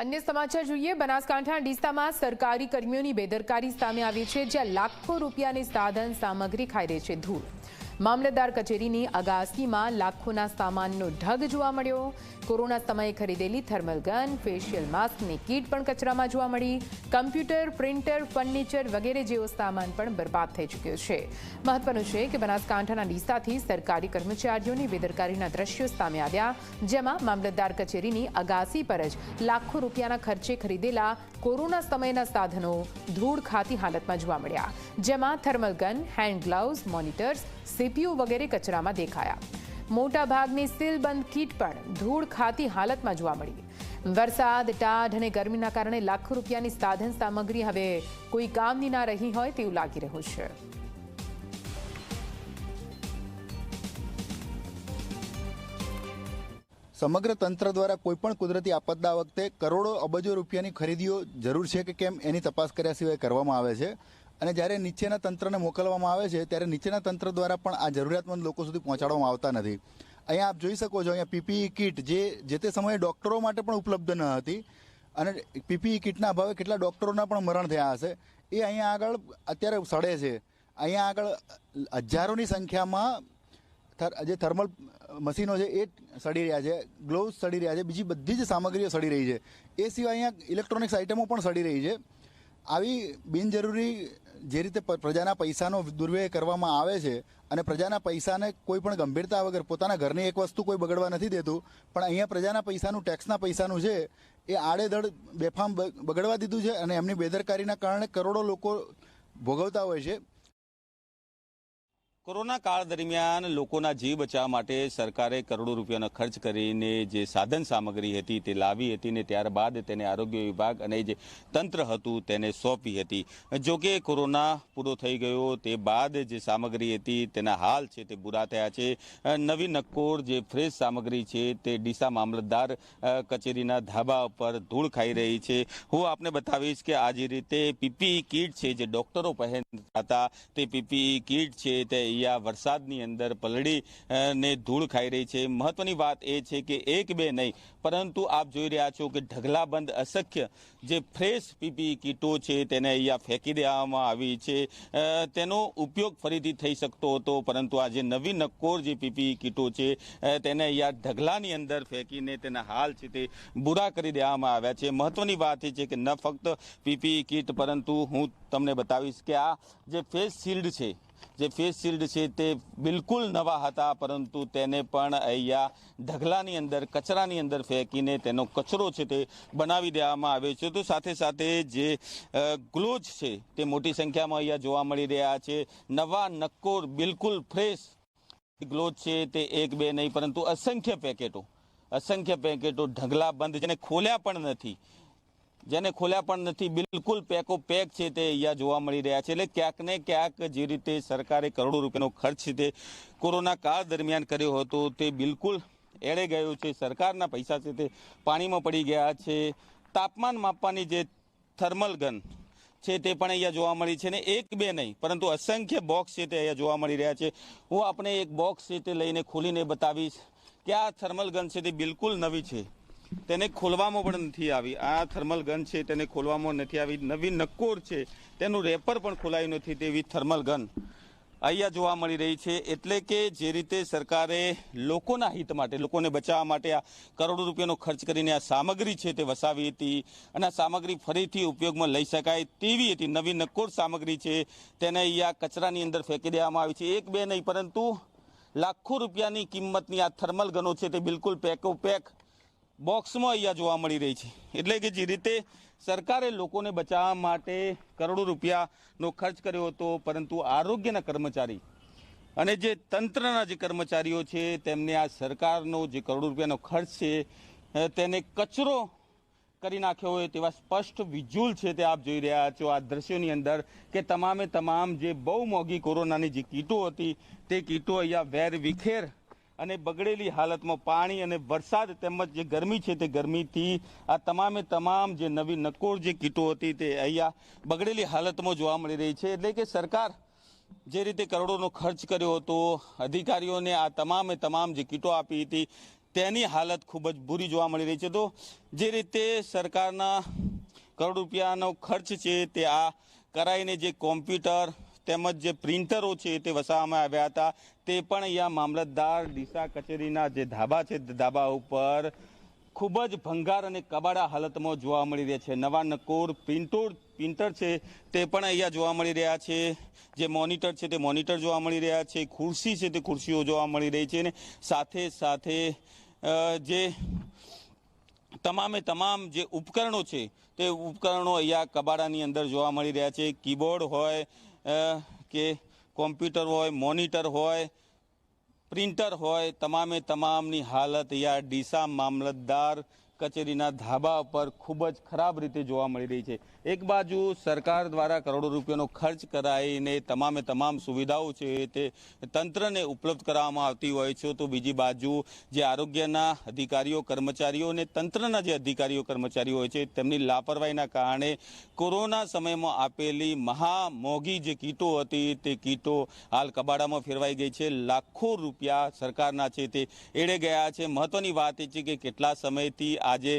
અન્ય સમાચાર જોઈએ. બનાસકાંઠા ડીસામાં સરકારી કર્મીઓની બેદરકારી સામે આવી છે, જ્યાં લાખો રૂપિયાની સાધન સામગ્રી ખાઈ રહી છે ધૂળ. મામલતદાર કચેરીની અગાસીમાં લાખોના સામાનનો ઢગ જોવા મળ્યો. કોરોના સમયે ખરીદેલી થર્મલ ગન, ફેશિયલ માસ્કની કીટ પણ કચરામાં જોવા મળી. કમ્પ્યુટર, પ્રિન્ટર, ફર્નિચર વગેરે જેવો સામાન પણ બરબાદ થઈ ચૂક્યો છે. મહત્વનું છે કે બનાસકાંઠાના ડીસાથી સરકારી કર્મચારીઓની બેદરકારીના દ્રશ્યો સામે આવ્યા, જેમાં મામલતદાર કચેરીની અગાસી પર જ લાખો રૂપિયાના ખર્ચે ખરીદેલા કોરોના સમયના સાધનો ધૂળ ખાતી હાલતમાં જોવા મળ્યા, જેમાં thermal gun, hand gloves, monitors, CPU વગેરે કચરામાં દેખાયા. મોટા ભાગની સીલબંધ કીટ પણ ધૂળ ખાતી હાલતમાં જોવા મળી. વરસાદ, ટાઢ અને ગરમીના કારણે લાખો રૂપિયાની સાધન સામગ્રી હવે કોઈ કામની ના રહી હોય તેવું લાગી રહ્યું છે. સમગ્ર તંત્ર દ્વારા કોઈપણ કુદરતી આપદા વખતે કરોડો અબજો રૂપિયાની ખરીદીઓ જરૂર છે કે કેમ એની તપાસ કર્યા સિવાય કરવામાં આવે છે. અને જ્યારે નીચેના તંત્રને મોકલવામાં આવે છે, ત્યારે નીચેના તંત્ર દ્વારા પણ આ જરૂરિયાતમંદ લોકો સુધી પહોંચાડવામાં આવતા નથી. અહીંયા આપ જોઈ શકો છો, અહીંયા પીપીઈ કીટ જે જે તે સમયે ડૉક્ટરો માટે પણ ઉપલબ્ધ ન હતી અને પીપીઈ કિટના અભાવે કેટલા ડૉક્ટરોના પણ મરણ થયા હશે, એ અહીંયા આગળ અત્યારે સડે છે. અહીંયા આગળ હજારોની સંખ્યામાં જે થર્મલ મશીનો છે, એ સડી રહ્યા છે, ગ્લોવ્સ સડી રહ્યા છે, બીજી બધી જ સામગ્રીઓ સડી રહી છે. એ સિવાય અહીંયા ઇલેક્ટ્રોનિક્સ આઇટમો પણ સડી રહી છે. આવી બિનજરૂરી જે રીતે પ્રજાના પૈસાનો દુર્વ્યય કરવામાં આવે છે અને પ્રજાના પૈસાને કોઈ પણ ગંભીરતા વગર પોતાના ઘરની એક વસ્તુ કોઈ બગડવા નથી દેતું, પણ અહીંયા પ્રજાના પૈસાનું, ટેક્સના પૈસાનું છે, એ આડેધડ બેફામ બગડવા દીધું છે અને એમની બેદરકારીના કારણે કરોડો લોકો ભોગવતા હોય છે. કોરોના કાળ દરમિયાન લોકોના જીવ બચાવવા માટે સરકારે કરોડો રૂપિયાનો ખર્ચ કરીને જે સાધન સામગ્રી હતી તે લાવી હતી ને ત્યારબાદ તેને આરોગ્ય વિભાગ અને જે તંત્ર હતું તેને સોંપી હતી. જો કે કોરોના પૂરો થઈ ગયો તે બાદ જે સામગ્રી હતી તેના હાલ છે તે બુરા થયા છે. નવી નક્કોર જે ફ્રેશ સામગ્રી છે તે ડીસા મામલતદાર કચેરીના ધાબા ઉપર ધૂળ ખાઈ રહી છે. હું આપને બતાવીશ કે આ રીતે પીપીઈ કીટ છે જે ડોક્ટરો પહેરતા હતા તે પીપીઈ કીટ છે તે અહીંયા વરસાદની અંદર પલળી ને ધૂળ ખાઈ રહી છે. મહત્વની વાત એ છે કે એક બે નહીં, પરંતુ આપ જોઈ રહ્યા છો કે ઢગલાબંધ અશક્ય જે ફ્રેશ પીપી કીટો છે તેને અહીંયા ફેંકી દેવામાં આવી છે. તેનો ઉપયોગ ફરીથી થઈ શકતો હતો, પરંતુ આ જે નવી નક્કોર જે પીપી કીટો છે તેને અહીંયા ઢગલાની અંદર ફેંકીને તેના હાલ છે તે બુરા કરી દેવામાં આવ્યા છે. મહત્વની વાત એ છે કે ન ફક્ત પીપી કીટ, પરંતુ હું તમને બતાવીશ કે આ જે ફેસ શિલ્ડ છે જે ફેસ શિલ્ડ છે તે બિલકુલ નવા હતા, પરંતુ તેને પણ અહીંયા ઢગલાની અંદર, કચરાની અંદર ફેંકીને તેનો કચરો છે તે બનાવી દેવામાં આવ્યો છે. તો સાથે સાથે જે ગ્લોઝ છે તે મોટી સંખ્યામાં અહીંયા જોવા મળી રહ્યા છે. નવા નક્કોર બિલકુલ ફ્રેશ ગ્લોઝ છે તે એક બે નહીં, પરંતુ અસંખ્ય પેકેટો અસંખ્ય પેકેટો ઢગલા બંધ જેને ખોલ્યા પણ નથી. જેને ખોલ્યા પણ નથી. બિલકુલ પેકો પેક છે તે અહીંયા જોવા મળી રહ્યા છે. એટલે ક્યાંક ને ક્યાંક જે રીતે સરકારે કરોડો રૂપિયાનો ખર્ચ તે કોરોના કાળ દરમિયાન કર્યો હતો તે બિલકુલ એળે ગયો છે. સરકારના પૈસા છે તે પાણીમાં પડી ગયા છે. તાપમાન માપવાની જે થર્મલ ગન છે તે પણ અહીંયા જોવા મળી છે ને એક બે નહીં, પરંતુ અસંખ્ય બોક્સ છે તે અહીંયા જોવા મળી રહ્યા છે. હું આપણે એક બોક્સ છે તે લઈને ખોલીને બતાવીશ કે આ થર્મલ ગન છે તે બિલકુલ નવી છે. તેને ખોલવામાં પણ નથી આવી. આ થર્મલ ગન છે, તેને ખોલવામાં નથી આવી. નવી નક્કોર છે, તેનું રેપર પણ ખોલાયું નથી તેવી થર્મલ ગન અહીંયા જોવા મળી રહી છે. એટલે કે જે રીતે સરકારે લોકોના હિત માટે, લોકોને બચાવવા માટે આ કરોડો રૂપિયાનો ખર્ચ કરીને આ સામગ્રી છે તે વસાવી હતી અને આ સામગ્રી ફરીથી ઉપયોગમાં લઈ શકાય તેવી હતી. નવી નક્કોર સામગ્રી છે, તેને અહીંયા કચરાની અંદર ફેંકી દેવામાં આવી છે. એક બે નહીં, પરંતુ લાખો રૂપિયાની કિંમતની આ થર્મલ ગનો છે તે બિલકુલ પેકો પેક બોક્સમાં અહીંયા જોવા મળી રહી છે. એટલે કે જે રીતે સરકારે લોકોને બચાવવા માટે કરોડો રૂપિયાનો ખર્ચ કર્યો હતો, પરંતુ આરોગ્યના કર્મચારી અને જે તંત્રના જે કર્મચારીઓ છે, તેમને આ સરકારનો જે કરોડો રૂપિયાનો ખર્ચ છે તેને કચરો કરી નાખ્યો હોય તેવા સ્પષ્ટ વિઝ્યુઅલ છે તે આપ જોઈ રહ્યા છો. આ દ્રશ્યોની અંદર કે તમામે તમામ જે બહુ મોંઘી કોરોનાની જે કીટો હતી, તે કીટો અહીંયા વેર વિખેર અને બગડેલી હાલતમાં પાણી અને વરસાદ તેમજ જે ગરમી છે તે ગરમીથી આ તમામે તમામ જે નવી નકોર જે કીટો હતી તે અહીંયા બગડેલી હાલતમાં જોવા મળી રહી છે. એટલે કે સરકાર જે રીતે કરોડોનો ખર્ચ કર્યો હતો, અધિકારીઓને આ તમામે તમામ જે કીટો આપી હતી, તેની હાલત ખૂબ જ બુરી જોવા મળી રહી છે. તો જે રીતે સરકારના કરોડ રૂપિયાનો ખર્ચ છે તે આ કરાઈને જે કોમ્પ્યુટર તેમજ જે પ્રિન્ટરો છે તે વસાવવામાં આવ્યા હતા. તે પણ અહીંયા મામલતદાર ડીસા કચેરીના જે ધાબા છે ધાબા ઉપર ખૂબ જ ભંગાર અને કબાડા હાલતમાં જોવા મળી રહ્યા છે. નવા નકોર પ્રિન્ટોર પ્રિન્ટર છે તે પણ અહીંયા જોવા મળી રહ્યા છે. જે મોનિટર છે તે મોનિટર જોવા મળી રહ્યા છે. ખુરશી છે તે ખુરશીઓ જોવા મળી રહી છે અને સાથે સાથે જે તમામે તમામ જે ઉપકરણો છે તે ઉપકરણો અહીંયા કબાડાની અંદર જોવા મળી રહ્યા છે. કીબોર્ડ હોય કે કોમ્પ્યુટર હોય મોનિટર હોય પ્રિન્ટર હોય તમામે તમામની હાલત યા ડીસા મામલતદાર કચેરીના ધાબા પર ખૂબ જ ખરાબ રીતે જોવા મળી રહી છે. એક બાજુ સરકાર દ્વારા કરોડો રૂપિયાનો ખર્ચ કરાઈને તમામે તમામ સુવિધાઓ છે તે તંત્રને ઉપલબ્ધ કરાવવામાં આવતી હોય છે, તો બીજી બાજુ જે આરોગ્યના અધિકારીઓ, કર્મચારીઓ અને તંત્રના જે અધિકારીઓ, કર્મચારીઓ હોય છે, તેમની લાપરવાહીના કારણે કોરોના સમયમાં આપેલી મહા મોંઘી જે કીટો હતી, તે કીટો હાલ કબાડામાં ફેરવાઈ ગઈ છે. લાખો રૂપિયા સરકારના છે તે એડે ગયા છે. મહત્વની વાત એ છે કે કેટલા સમયથી આજે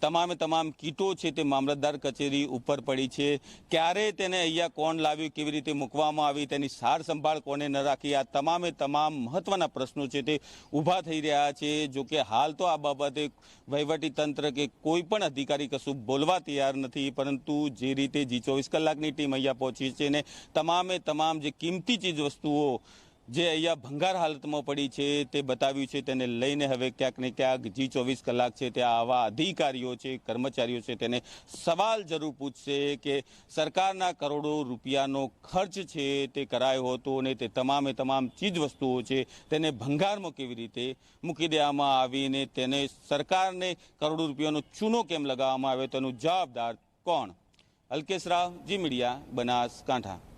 તમામે તમામ કીટો છે તે મામલતદાર કચેરી ઉપર પડી છે. ક્યારે તેને અહીંયા કોણ લાવ્યું, કેવી રીતે મૂકવામાં આવી, તેની સાર સંભાળ કોને ન રાખી, આ તમામે તમામ મહત્વના પ્રશ્નો છે તે ઊભા થઈ રહ્યા છે. જો કે હાલ તો આ બાબતે વહીવટી તંત્ર કે કોઈ પણ અધિકારી કશું બોલવા તૈયાર નથી, પરંતુ જે રીતે જી ચોવીસ કલાકની ટીમ અહીંયા પહોંચી છે ને તમામે તમામ જે કિંમતી ચીજ વસ્તુઓ જે અહીંયા ભંગાર હાલતમાં પડી છે તે બતાવ્યું છે તેને લઈને હવે ક્યાંક ને ક્યાંક જી ચોવીસ કલાક છે ત્યાં આવા અધિકારીઓ છે, કર્મચારીઓ છે તેને સવાલ જરૂર પૂછશે કે સરકારના કરોડો રૂપિયાનો ખર્ચ છે તે કરાયો હતો અને તે તમામે તમામ ચીજ વસ્તુઓ છે તેને ભંગારમાં કેવી રીતે મૂકી દેવામાં આવીને તેને સરકારને કરોડો રૂપિયાનો ચૂનો કેમ લગાવવામાં આવ્યો તેનું જવાબદાર કોણ? અલ્કેશ રાવ, જી મીડિયા, બનાસકાંઠા.